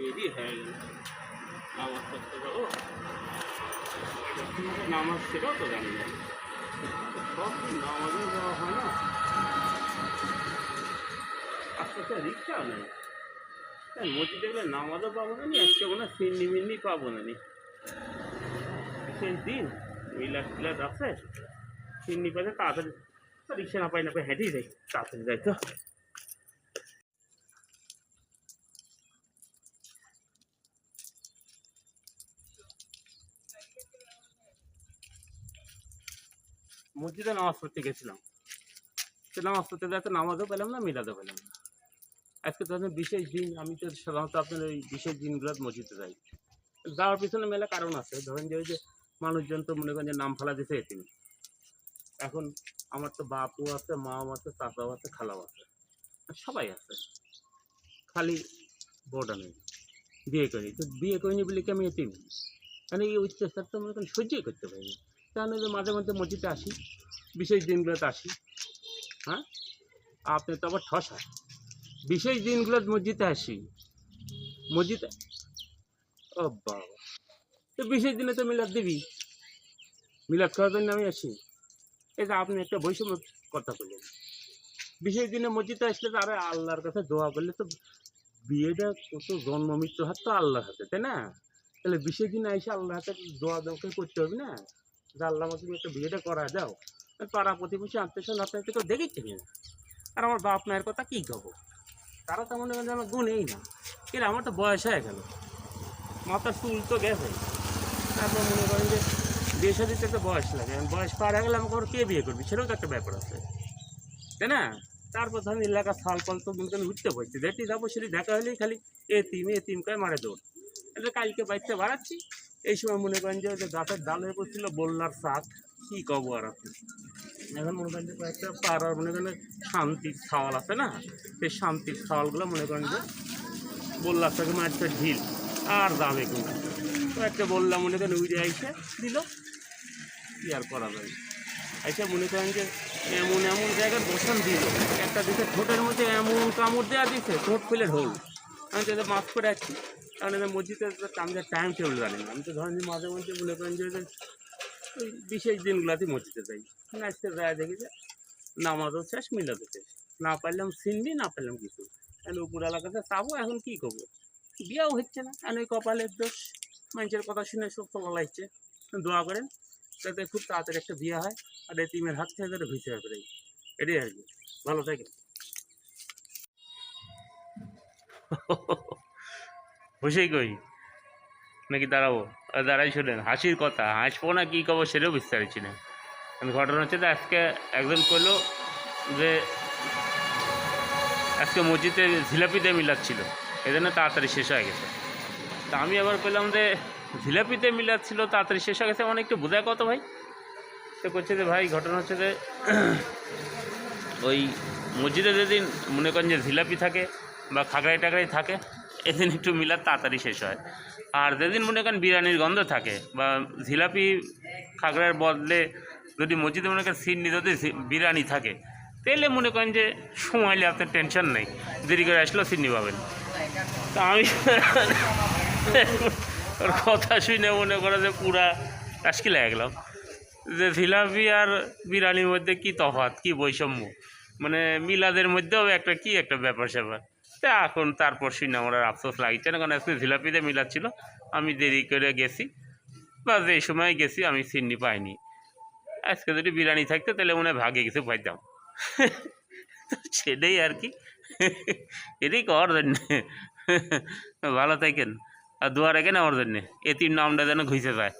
দেরি হয়ে গেল। নামাজ পড়তে কখন নামাজ সেটাও তো জানি না। সব নামাজও যাওয়া হয় না। আস্তে আস্তে রিক্সাও নেই। মসজিদে গেলে নামাজও পাবো না নি? আজকে মনে হয় সিন্নি মিন্নি পাবো না নি? সেই দিন মিলাদ টিলাদ আছে। সিন্নি পাইলে তাড়াতাড়ি রিক্সা না পাই না, পাই হেঁটেই যাই। তাড়াতাড়ি যাই তো। মসজিদে নামাজ পড়তে গেছিলাম। সে নামাজ পড়তে যাতে নামাজও পেলাম না, মিলাদও পেলাম না। আজকে তো বিশেষ দিন, আমি তো সাধারণত আপনার ওই বিশেষ দিনগুলো মসজিদে যাই। যাওয়ার পিছনে মেলা কারণ আছে। ধরেন যে ওই যে মানুষজন তো মনে করেন যে নাম ফেলা দিতে এতিম। এখন আমার তো বাপও আছে, মাও আছে, চাচাও আছে, খালাও আছে। সবাই আছে। খালি বউটা নেই। বিয়ে করিনি। তো বিয়ে করিনি বলে কি আমি এতিম? মানে এই অত্যাচার তো মনে করেন সহ্যই করতে পারিনি। যে মাঝে মাঝে মসজিদে আসি, বিশেষ দিনগুলোতে আসি হ্যাঁ? আপনি তো আবার ঠসা। বিশেষ দিনগুলোতে মসজিদে আসি। মসজিদে? ও বাবা। তো বিশেষ দিনে তো মিলাদ দিবি। মিলাদ করার জন্য আমি আসি। এটা আপনি একটা বৈষম্য কথা বললেন। বিশেষ দিনে মসজিদে আসলে তো আরে আল্লাহর কাছে দোয়া করলে তো বিয়েটা কত জন্ম মৃত্যু হাত তো আল্লাহর হাতে, তাই না? তাহলে বিশেষ দিনে এসে আল্লাহর হাতে দোয়া দোয়া করতে হবে না? যে আল্লাহ তুমি একটা বিয়েটা করা যাও। পাড়া প্রতিবেশী, আত্মীয় আপনার তো দেখেছে না আর আমার বাপ মায়ের কথা কী কব? তারা তো মনে করেন আমার গুণেই না। কিন্তু আমার তো বয়স হয়ে গেল। মাথার চুল তো গেছে। তারপর মনে করেন যে বিয়ে সাদিতে একটা বয়স লাগে। বয়স পার হয়ে গেলে আমাকে আবার কে বিয়ে করবি? সেটাও তো একটা ব্যাপার আছে। তাই না? তারপর ধরেন এলাকা সাল তো মনে করেন উঠতে পারছি দেখতে যাব সেটি দেখা হলেই খালি এ তিম এ তিম করে মারে দৌড়। এটা কালকে বাড়িতে বাড়াচ্ছি। এই সময় মনে করেন যে গাছের ডাল হয়ে পড়ছিল বললার শাক, কী কব আর আপনি? এখন মনে করেন যে কয়েকটা পাড়ার মনে করেন শান্তির ছাওয়াল আছে না? সেই শান্তির ছাওয়ালগুলো মনে করেন যে বললার শাকে মারতে ঢিল, আর দামে কিন্তু তো একটা বললাম মনে করেন উইরে আইসে দিল, কি আর করা যায়? আইসা মনে করেন যে এমন এমন জায়গায় বসান দিল, একটা দিকে ঠোঁটের মধ্যে এমন কামড় দেওয়া দিছে, ঠোঁট ফেলে ঢোল, আমি তো মাছ করে আছি। কারণ এদের মসজিদে আমি টাইম টেবিল জানি না। আমি তো ধরেন যে মাঝে মধ্যে মনে করেন যে ওই বিশেষ দিনগুলোতে মসজিদে যাই। আজকে যায়, দেখি যে নামাজও শেষ মিলাতে শেষ। না পারলাম সিনবি না পারলাম কিছু। এখন উপর এলাকাতে চাবো, এখন কী করব? বিয়াও হচ্ছে না। এখন ওই কপালের দোষ। মানুষের কথা শুনে সব চলা লাগছে। দোয়া করেন, যাতে খুব তাড়াতাড়ি একটা বিয়ে হয় আর এই টিমের হাত থেকে যাতে ভিসে হবে এটাই আর কি। ভালো থাকে বসেই কই? নাকি দাঁড়াবো? দাঁড়াই শোনেন, হাসির কথা। হাসবো না, কী করব সেটাও বুঝতে পারছি না। ঘটনা হচ্ছে যে আজকে একজন করল যে আজকে মসজিদে জিলাপিতে মিলাচ্ছিল এই জন্য তাড়াতাড়ি শেষ হয়ে গেছে। তা আমি আবার পেলাম যে জিলাপিতে মিলাচ্ছিল তাড়াতাড়ি শেষ হয়ে গেছে আমার একটু বোঝায় কত ভাই? তো করছে যে ভাই, ঘটনা হচ্ছে যে ওই মসজিদে যেদিন মনে করেন যে জিলাপি থাকে বা খাগড়াই টাগড়াই থাকে এদিন একটু মিলাদ তাড়াতাড়ি শেষ হয়। আর যেদিন মনে করেন বিরিয়ানির গন্ধ থাকে বা জিলাপি খাগড়ার বদলে যদি মসজিদে মনে করেন সিন্নি যদি জি- বিরিয়ানি থাকে, তাহলে মনে করেন যে সময়লে আপনার টেনশন নেই। দেরি করে আসলেও সিন্নি পাবেন। তা আমি ওর কথা শুনে মনে করে যে পুরা টাসকি লেগে গেলাম। যে জিলাপি আর বিরিয়ানির মধ্যে কি তফাৎ, কি বৈষম্য? মানে মিলাদের মধ্যেও একটা কি একটা ব্যাপার স্যাপার তা এখন তারপর শুনে আমার আফসোস লাগছে না, কারণ আজকে জিলাপিতে মিলাচ্ছিল, আমি দেরি করে গেছি। বা যে সময় গেছি, আমি সিন্নি পাইনি। আজকে যদি বিরিয়ানি থাকতো, তাহলে মনে হয় ভাগে কিছু পাইতাম। সেটাই আর কি। এটাই কর জন্য। ভালো থাকেন, আর দোয়া রাখেন আমার জন্যে। এতিম নামটা যেন ঘুষে যায়।